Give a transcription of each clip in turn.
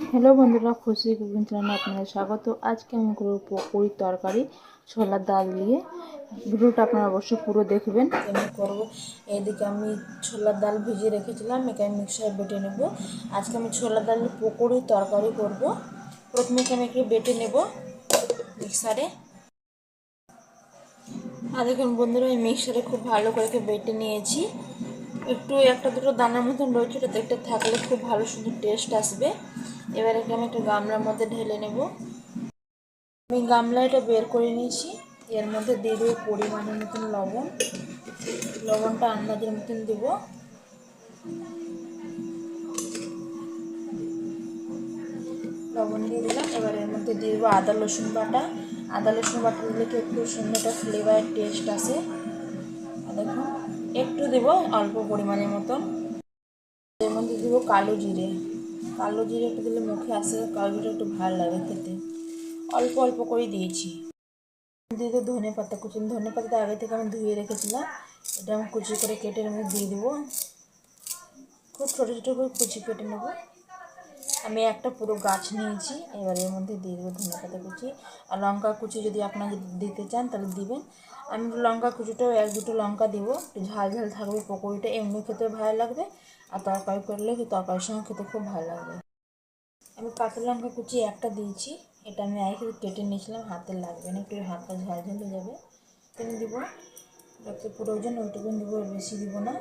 Hello বন্ধুরা, খুশি cooking চ্যানেলে আপনাদের স্বাগত। আজকে আমি করব পকোড়ির তরকারি ছোলার ডাল দিয়ে। ভিডিওটা আপনারা অবশ্যই পুরো দেখবেন। আমি করব এইদিকে আমি ছোলার ডাল ভিজিয়ে রেখেছিলাম, একে আমি মিক্সারে বেটে নেব। আজকে আমি ছোলার ডাল পকোড়ির তরকারি করব। প্রথমে আমি একটু বেটে নেব মিক্সারে। আর দেখুন বন্ধুরা, আমি মিক্সারে খুব ভালো করে বেটে নিয়েছি। একটু, একটা দুটো দানার মতন রয়েছে ওটা দেখতে থাকলে খুব ভালো সুন্দর টেস্ট আসবে। এবার একে আমি একটা গামলার মধ্যে ঢেলে নেব। আমি গামলা এটা বের করে নিয়েছি। এর মধ্যে দিয়ে দেবো পরিমাণের মতন লবণ। লবণটা আন্দাজের মতন দেব। লবণ দিয়ে দিলাম। এবার এর মধ্যে দিয়ে দেবো আদা, রসুন বাটা। আদা, রসুন বাটা দিলে কি একটু সুন্দর একটা ফ্লেভার টেস্ট আসে। দেখুন, একটু দেব অল্প পরিমাণের মতন। এর মধ্যে দেব কালো জিরে। কালো জিরে একটু দিলে মুখে আসে, কালো জিরে একটু ভালো লাগে খেতে। অল্প অল্প করে দিয়েছি। দিয়ে ধনে পাতা কুচি ধনে পাতাটা আগে থেকে আমি ধুয়ে রেখেছিলাম। এটা আমি কুচি করে কেটে মধ্যে দিয়ে দেবো। খুব ছোটো ছোটো করে কুচি কেটে নেব। আমি একটা পুরো গাছ নিয়েছি, এবার এর মধ্যে দিয়ে দেবো ধনে পাতা কুচি। আর লঙ্কা কুচি যদি আপনারা দিতে চান, তাহলে দিবেন। আমি লঙ্কা কুচিটাও এক দুটো লঙ্কা দেবো। একটু ঝাল ঝাল থাকবে পকোড়িটা, এমনি খেতে ভালো লাগবে। আর তরকারি করলে কি তরকারির সঙ্গে খেতে খুব ভালো লাগবে আমি কাঁচা লঙ্কা কুচি একটা দিয়েছি, এটা আমি আগে কেটে নিয়েছিলাম, হাতে লাগবে না, একটু হাতটা ঝাল ঝাল হয়ে যাবে। তুমি দিব, যত প্রয়োজন ওইটুকু দিব বেশি দিব না।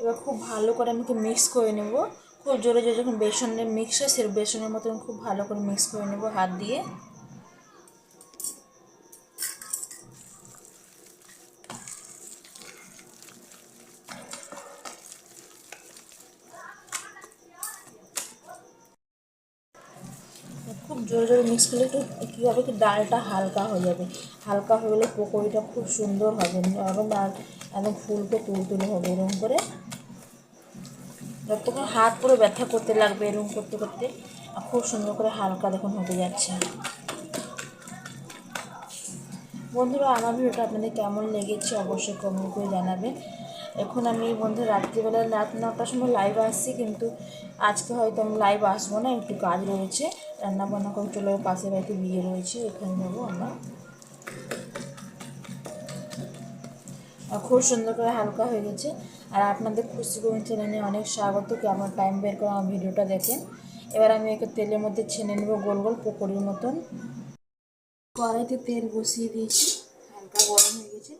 এবার খুব ভালো করে আমি মিক্স করে নেব। খুব জোরে জোরে যখন বেসনের মিক্স হয়, সে বেসনের মতন খুব ভালো করে মিক্স করে নেব হাত দিয়ে। মিক্স করলে একটু কী হবে কি ডালটা হালকা হয়ে যাবে? হালকা হয়ে গেলে পকোড়িটা খুব সুন্দর হবে। নরম আর একদম ফুলকে তুলতুলে হবে এরকম করে। যতক্ষণ হাত পুরো ব্যথা করতে লাগবে এরকম করতে করতে। খুব সুন্দর করে হালকা দেখুন হতে যাচ্ছে। বন্ধুরা, আমার ভিডিওটা আপনাদের কেমন লেগেছে অবশ্যই কমেন্ট করে জানাবেন। এখন আমি বন্ধু রাত্রিবেলা রাত নটার সময় লাইভ আসছি কিন্তু আজকে হয়তো আমি লাইভ আসব না, একটু কাজ রয়েছে। রান্না বান্না করে চলে পাশে বাড়িতে বিয়ে রয়েছে, এখানে যাব আমরা। খুব সুন্দর করে হালকা হয়ে গেছে। আর আপনাদের খুশি করুন চ্যানেলে অনেক স্বাগত, কি আমার টাইম বের করে আমার ভিডিওটা দেখেন। এবার আমি একে তেলের মধ্যে ছেনে নেব, গোল গোল পকোড়ির মতন। কড়াইতে তেল বসিয়ে দিয়েছি, হালকা গরম হয়ে গেছে।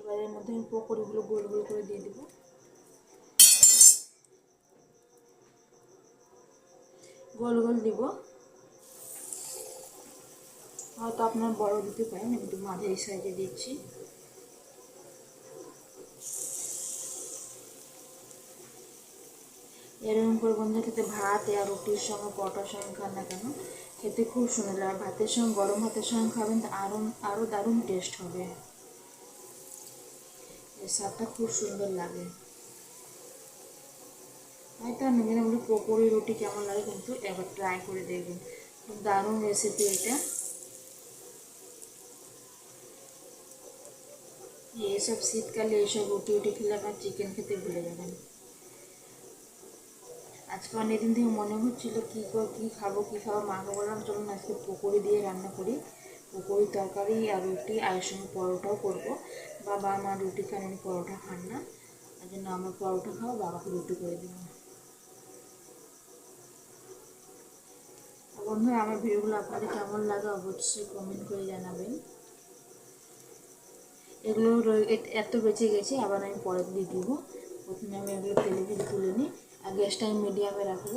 এবার এর মধ্যে আমি পকোড়িগুলো গোল গোল করে দিয়ে দেবো। গোল গোল দিব। হয়তো আপনার বড় দিতে পারেন একটু মাঝারি সাইজে দিচ্ছি। এরকম করে বন্ধু খেতে ভাত আর রুটির সঙ্গে পরোটার সঙ্গে খান না কেন? খেতে খুব সুন্দর লাগে। ভাতের সঙ্গে, গরম ভাতের সঙ্গে খাবেন তো আরও আরও দারুণ টেস্ট হবে। এর স্বাদটা খুব সুন্দর লাগে। হয়তো নিজের মধ্যে পকোড়ি রুটি কেমন লাগে, কিন্তু একবার ট্রাই করে দেখবেন। খুব দারুণ রেসিপি এটা। এইসব শীতকালে এইসব রুটি উটি খেলে আপনার চিকেন খেতে ভুলে যাবেন। আজকে অনেকদিন থেকে মনে হচ্ছিল কী কর কী খাব কী খাব, মাকে বললাম, চলুন আজকে পকোড়ি দিয়ে রান্না করি। পকোড়ি তরকারি আর রুটি, আর সঙ্গে পরোটাও করব। বাবা আমার রুটি খান আমি পরোটা খান না। তার জন্য আমার পরোটা খাও বাবাকে রুটি করে দেবো বন্ধু, আমার ভিডিওগুলো আপনাদের কেমন লাগে অবশ্যই কমেন্ট করে জানাবেন। এগুলো এত বেঁচে গেছে, আবার আমি পরে দিয়ে দিব। প্রথমে আমি এগুলো তেলে ভেজে তুলে নিই, আর গ্যাসটা আমি মিডিয়ামে রাখব।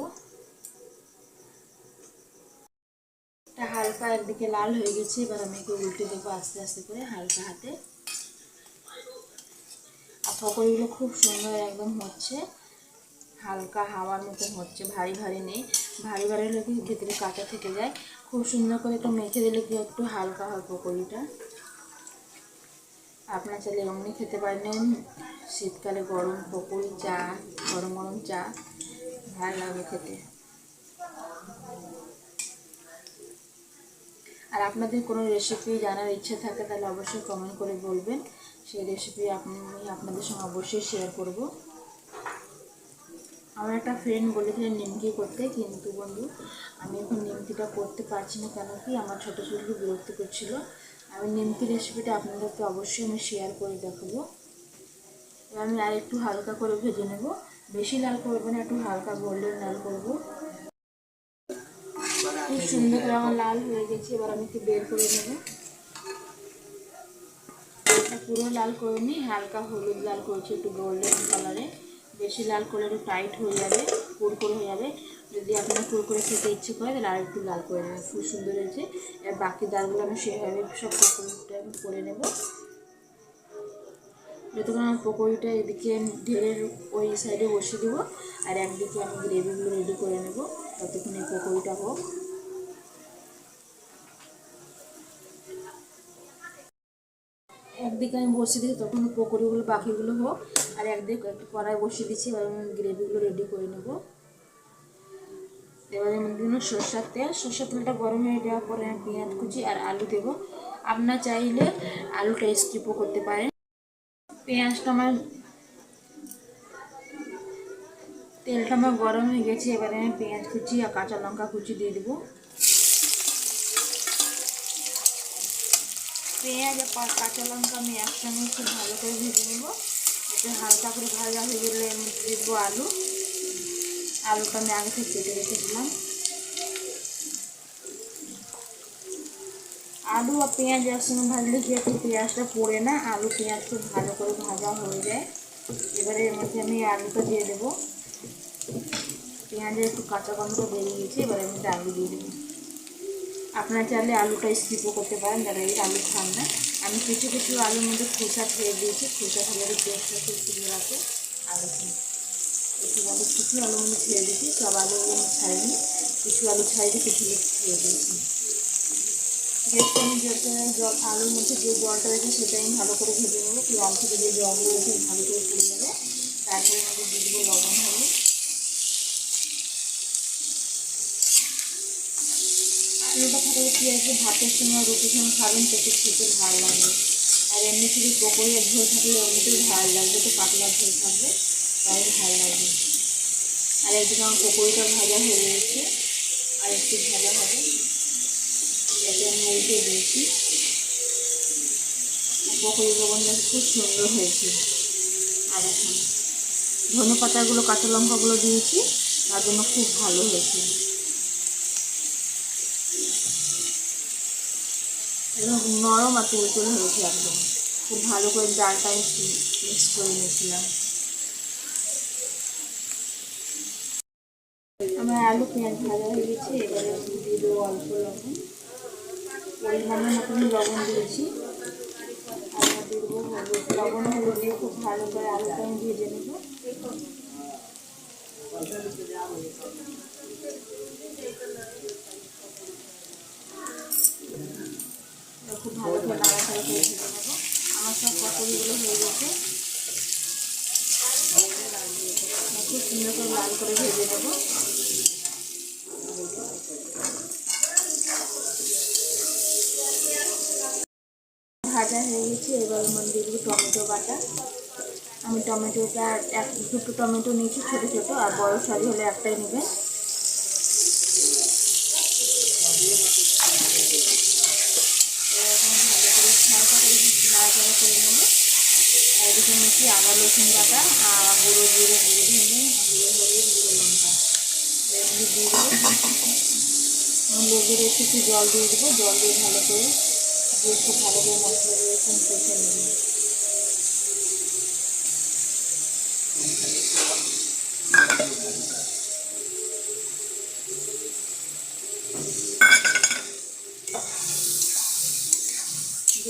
এটা হালকা একদিকে লাল হয়ে গেছে, এবার আমি একে উল্টে দেবো আস্তে আস্তে করে হালকা হাতে। আর পকোড়িগুলো খুব সুন্দর একদম হচ্ছে, হালকা হাওয়ার মতো হচ্ছে, ভারী ভারী নেই। ভারী ভারী কি ভেতরে কাঁচা থেকে যায়। খুব সুন্দর করে একটু মেখে দিলে কি একটু হালকা হয় পকোড়িটা। আপনার চাইলে এমনি খেতে পারেন শীতকালে গরম পকোড়ি, চা, গরম গরম চা, ভালো লাগে খেতে। আর আপনাদের কোনো রেসিপি জানার ইচ্ছে থাকে তাহলে অবশ্যই কমেন্ট করে বলবেন। সেই রেসিপি আপনি আপনাদের সঙ্গে অবশ্যই শেয়ার করব। আমার একটা ফ্রেন্ড বলেছিল নিমকি করতে, কিন্তু বন্ধু, আমি এখন নিমকিটা করতে পারছি না কেন কি, আমার ছোটো ছোটো বিরক্ত করছিল। আমি নিমকি রেসিপিটা আপনাদেরকে অবশ্যই আমি শেয়ার করে দেখাবো। আমি আর একটু হালকা করে ভেজে নেব। বেশি লাল করব না, একটু হালকা গোল্ডেন লাল করব। খুব সুন্দর করে আমার লাল হয়ে গেছে, এবার আমি একটু বের করে নেব। পুরো লাল করে নিই হালকা হলুদ লাল করেছি, একটু গোল্ডেন কালারে বেশি লাল করলে একটু টাইট হয়ে যাবে, কুরকুরে হয়ে যাবে। যদি আপনার কুরকুরে খেতে ইচ্ছে করে, তাহলে আর একটু লাল করে নেবেন, খুব সুন্দর হয়েছে। আর বাকি দালগুলো আমি সেভাবে সব পকোড়িটা আমি করে নেব। যতক্ষণ আমার পকোড়িটা এদিকে ঢেলে ওই সাইডে বসিয়ে দেবো, আর একদিকে আমি গ্রেভিগুলো রেডি করে নেব, ততক্ষণ এই পকোড়িটা হোক। একদিকে আমি বসিয়ে দিচ্ছি তখন পকোড়িগুলো, বাকিগুলো হোক, আর একদিকে একটু কড়াই বসিয়ে দিচ্ছি এবার আমি গ্রেভিগুলো রেডি করে নেব। এবারে আমি দিন সর্ষার তেল। সর্ষার তেলটা গরম হয়ে যাওয়ার পরে আমি পেঁয়াজ কুচি আর আলু দেব। আপনার চাইলে আলুটা স্কিপও করতে পারেন। পেঁয়াজটা আমার, তেলটা আমার গরম হয়ে গেছে, এবারে আমি পেঁয়াজ কুচি আর কাঁচা লঙ্কা কুচি দিয়ে দেবো। পেঁয়াজ আর কাঁচা লঙ্কা আমি একসঙ্গে খুব ভালো করে ভেজে নেব। হালকা করে ভাজা হয়ে গেলে আমি দেবো আলু। আলুটা আমি আগে থেকে কেটে রেখেছিলাম। আলু আর পেঁয়াজ একসঙ্গে ভাজলে কি একটু পেঁয়াজটা পড়ে না? আলু পেঁয়াজ খুব ভালো করে ভাজা হয়ে যায়। এবারে এর মধ্যে আমি আলুটা দিয়ে দেবো। পেঁয়াজের একটু কাঁচা গন্ধটা বেরিয়ে গেছে, এবারে আমি আলু দিয়ে দেবো। আপনারা চাইলে আলুটা স্কিপও করতে পারেন, যারা এই আলু খান না। আমি কিছু কিছু আলুর মধ্যে খোসা ছেড়ে দিয়েছি, খোসা খেলে টেস্টটা খুব সুন্দর আছে। দেখুন একটু আলু, কিছু আলুর মধ্যে ছেড়ে দিয়েছি, সব আলু ছাড়িনি। কিছু আলু ছাড়িয়ে কিছু আলু ছেড়ে দিয়েছি। গ্যাসটা আমি যত জল, আলুর মধ্যে যে জলটা রয়েছে সেটা আমি ভালো করে ভেজে নেব। কি অল্প থেকে যে জলগুলো রয়েছে, ভালো করে পড়ে যাবে তারপরে আমাদের দিয়ে দেবো লবণ হবে আলুটা থাকলে কী আছে? ভাতের সময় রুটির সঙ্গে খাবেন তো খেতে ভালো লাগবে আর এমনি শুধু পকোড়ি ঝোল থাকলে এমনিতেও ভালো লাগবে, তো পাতলা ঝোল থাকবে, তাই ভালো লাগবে আর একদিকে আমার পকোড়িটা ভাজা হয়ে গেছে, আর একটু ভাজা হবে। এতে আমি উল্টে দিয়েছি। আর পকোড়ি লবণটা খুব সুন্দর হয়েছে। আর এখন ধনে পাতাগুলো, কাঁচা লঙ্কাগুলো দিয়েছি, তার জন্য খুব ভালো হয়েছে এবং নরম আর তুলতুল হয়েছে একদম। খুব ভালো করে ডালটা মিক্স করে নিয়েছিলাম। আমার আলু পেঁয়াজ ভাজা হয়ে গেছে, এবারে দিয়ে দেবো অল্প লবণ। পরিমাণের মতন লবণ দিয়েছি। আর আমি দিয়ে দেবো হলুদ। লবণ হলুদ দিয়ে খুব ভালো করে আলুটা আমি ভেজে নেব। এটা খুব ভালো করে নাড়াচাড়া করে ভেজে নেব আমার সব পকোড়িগুলো হয়ে গেছে। খুব সুন্দর করে লাল করে ভেজে নেব। ভাজা হয়ে গেছে, এবার দেবো টমেটো বাটা। আমি টমেটোটা, এক দুটো টমেটো নিয়েছি, ছোটো ছোটো, আর বড় সারি হলে একটাই নেবেন এরকম ভালো করে হালকা করে নাড়াচাড়া করে নেব। আর এদিকে নিচ্ছি আদা, রসুন বাটা আর গুঁড়ো জিরে গুঁড়ো ধনে, গুঁড়ো গুঁড়ো লঙ্কা। দিয়ে দেবো। একটু জল দিয়ে দেবো। জল দিয়ে ভালো করে দিয়ে একটু ভালো করে মশলা দিয়ে কষে নেব।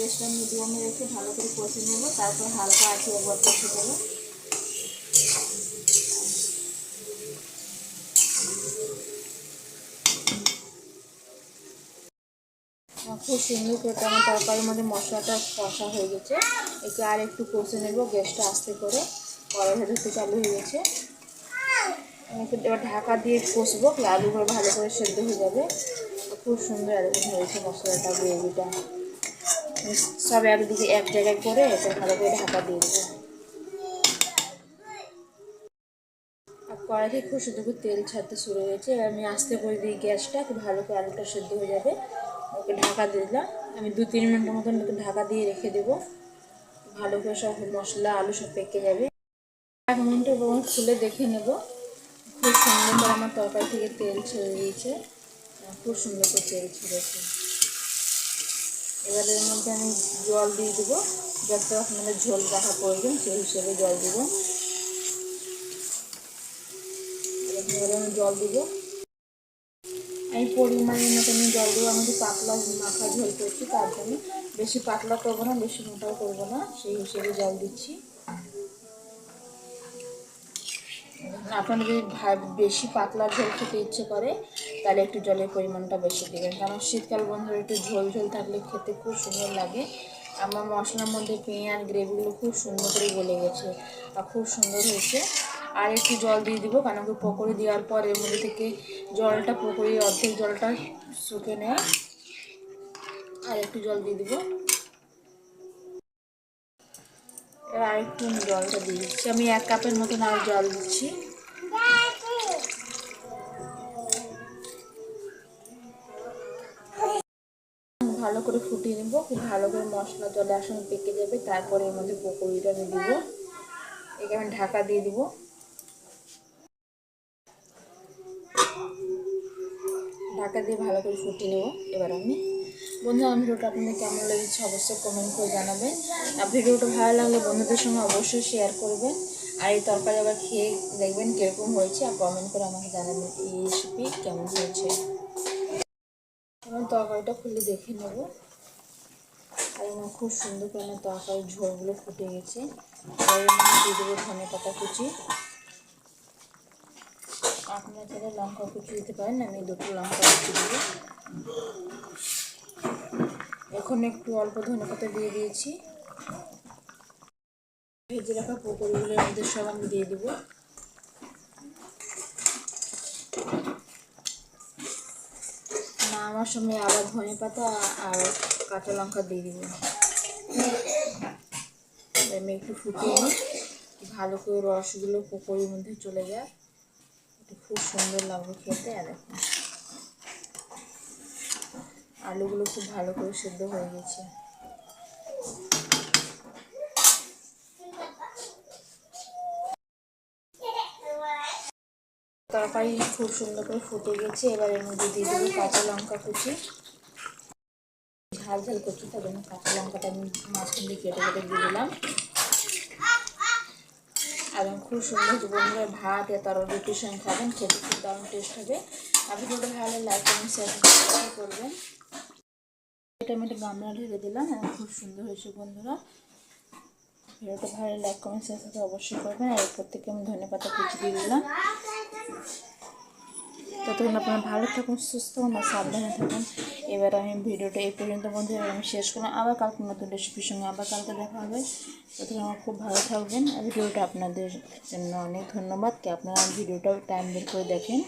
গ্যাসটা মিডিয়ামে রেখে ভালো করে কষে নেব, তারপর হালকা আছে একবার কষে দেবো খুব সুন্দর করে আমার তরকারির মধ্যে মশলাটা কষা হয়ে গেছে। একে আর একটু কষে নেব, গ্যাসটা আস্তে করে। কড়াই ভেতরতে চালু হয়ে গেছে। এবার ঢাকা দিয়ে কষবো, আলুগুলো ভালো করে সেদ্ধ হয়ে যাবে। খুব সুন্দর এরকম হয়েছে মশলাটা, গ্রেভিটা। সব একদিকে এক জায়গায় করে এটা ভালো করে ঢাকা দিয়ে দেবো। আর কড়াই খুব করে তেল ছাড়তে শুরু হয়েছে। এবার আমি আস্তে করে দিই গ্যাসটা, খুব ভালো করে আলুটা সেদ্ধ হয়ে যাবে। ওকে ঢাকা দিলাম। আমি দু তিন মিনিটের মতন ওকে ঢাকা দিয়ে রেখে দেবো। ভালো করে সব মশলা, আলু সব পেকে যাবে। এক মিনিটের আমি খুলে দেখে নেব। খুব সুন্দর করে আমার তরকারি থেকে তেল ছেড়ে দিয়েছে। খুব সুন্দর করে তেল ছেড়েছে। এবার এর মধ্যে আমি জল দিয়ে দেবো। যত আপনাদের ঝোল রাখা প্রয়োজন, সেই হিসেবে জল দেবো। এবারে আমি জল দেবো। আমি পরিমাণের মতো আমি জল দেবো। আমাকে পাতলা মাথা ঝোল করছি, তার জন্য বেশি পাতলা করব না, বেশি মোটাও করব না, সেই হিসেবে জল দিচ্ছি। আপনারা যদি বেশি পাতলা ঝোল খেতে ইচ্ছে করে, তাহলে একটু জলের পরিমাণটা বেশি দেবেন। কারণ শীতকাল বন্ধুরা, একটু ঝোল ঝোল থাকলে খেতে খুব সুন্দর লাগে। আমার মশলার মধ্যে পেঁয়াজ গ্রেভিগুলো খুব সুন্দর করে গলে গেছে আর খুব সুন্দর হয়েছে। আর একটু জল দিয়ে দিব, কারণ কি পকোড়ি দেওয়ার পর এর মধ্যে থেকে জলটা পকোড়ি অর্ধেক জলটা শুকে নেয়। আর একটু জল দিয়ে দিব। এবার আরেকটু আমি জলটা দিয়ে দিচ্ছি। আমি এক কাপের মতন আর জল দিচ্ছি। ভালো করে ফুটিয়ে নেব। খুব ভালো করে মশলা জলে আসলে পেকে যাবে। তারপরে এর মধ্যে পকোড়িটা আমি দিব। একে আমি ঢাকা দিয়ে দিব। ঢাকা দিয়ে ভালো করে ফুটিয়ে নেব। এবার আমি বন্ধু আমার ভিডিওটা আপনাদের কেমন লেগেছে অবশ্যই কমেন্ট করে জানাবেন। আর ভিডিওটা ভালো লাগলে বন্ধুদের সঙ্গে অবশ্যই শেয়ার করবেন। আর এই তরকারি আবার খেয়ে দেখবেন কীরকম হয়েছে, আর কমেন্ট করে আমাকে জানাবেন এই রেসিপি কেমন হয়েছে। তরকারিটা খুলে দেখে নেব। আর খুব সুন্দর করে তরকারির ঝোলগুলো ফুটে গেছে। দিয়ে দেবো ধনে পাতা কুচি। আপনারা চাইলে লঙ্কা কুচি দিতে পারেন, আমি দুটো লঙ্কা কুচি দেবো। এখন একটু অল্প ধনে পাতা দিয়ে দিয়েছি। ভেজে রাখা পকোড়িগুলোর মধ্যে সব আমি দিয়ে দেবো। না, আমার সময় আবার ধনে পাতা আর কাঁচা লঙ্কা দিয়ে দিব। আমি একটু ফুটিয়ে নিই। ভালো করে রসগুলো পকোড়ির মধ্যে চলে যায়। খুব সুন্দর লাগবে খেতে, আর দেখুন আলুগুলো খুব ভালো করে সেদ্ধ হয়ে গেছে। তরকারি খুব সুন্দর করে ফুটে গেছে, এবার এর মধ্যে দিয়ে দেবো কাঁচা লঙ্কা কুচি। ঝাল ঝাল করছি, তার জন্য কাঁচা লঙ্কাটা আমি মাঝখান দিয়ে কেটে কেটে দিয়ে দিলাম। এবং খুব সুন্দর বন্ধুরা, ভাত এ তার রুটির সঙ্গে খাবেন, খেতে খুব দারুণ টেস্ট হবে। আর ভিডিওটা ভালো লাইক এবং শেয়ার করবেন। এটা আমি একটা গামলা ঢেলে দিলাম এবং খুব সুন্দর হয়েছে বন্ধুরা। ভিডিওটা ভালো লাইক কমেন্ট সাথে অবশ্যই করবেন। আর এরপর থেকে আমি ধনে পাতা কুচি দিয়ে দিলাম। ততক্ষণ আপনারা ভালো থাকুন, সুস্থ থাকুন আর সাবধানে থাকুন। এবার আমি ভিডিওটা এই পর্যন্ত বন্ধু এবার আমি শেষ করলাম। আবার কালকে নতুন রেসিপির সঙ্গে আবার কালকে দেখা হবে। ততক্ষণ আমার খুব ভালো থাকবেন। আর ভিডিওটা আপনাদের জন্য অনেক ধন্যবাদ। কি আপনারা ভিডিওটা টাইম বের করে দেখেন।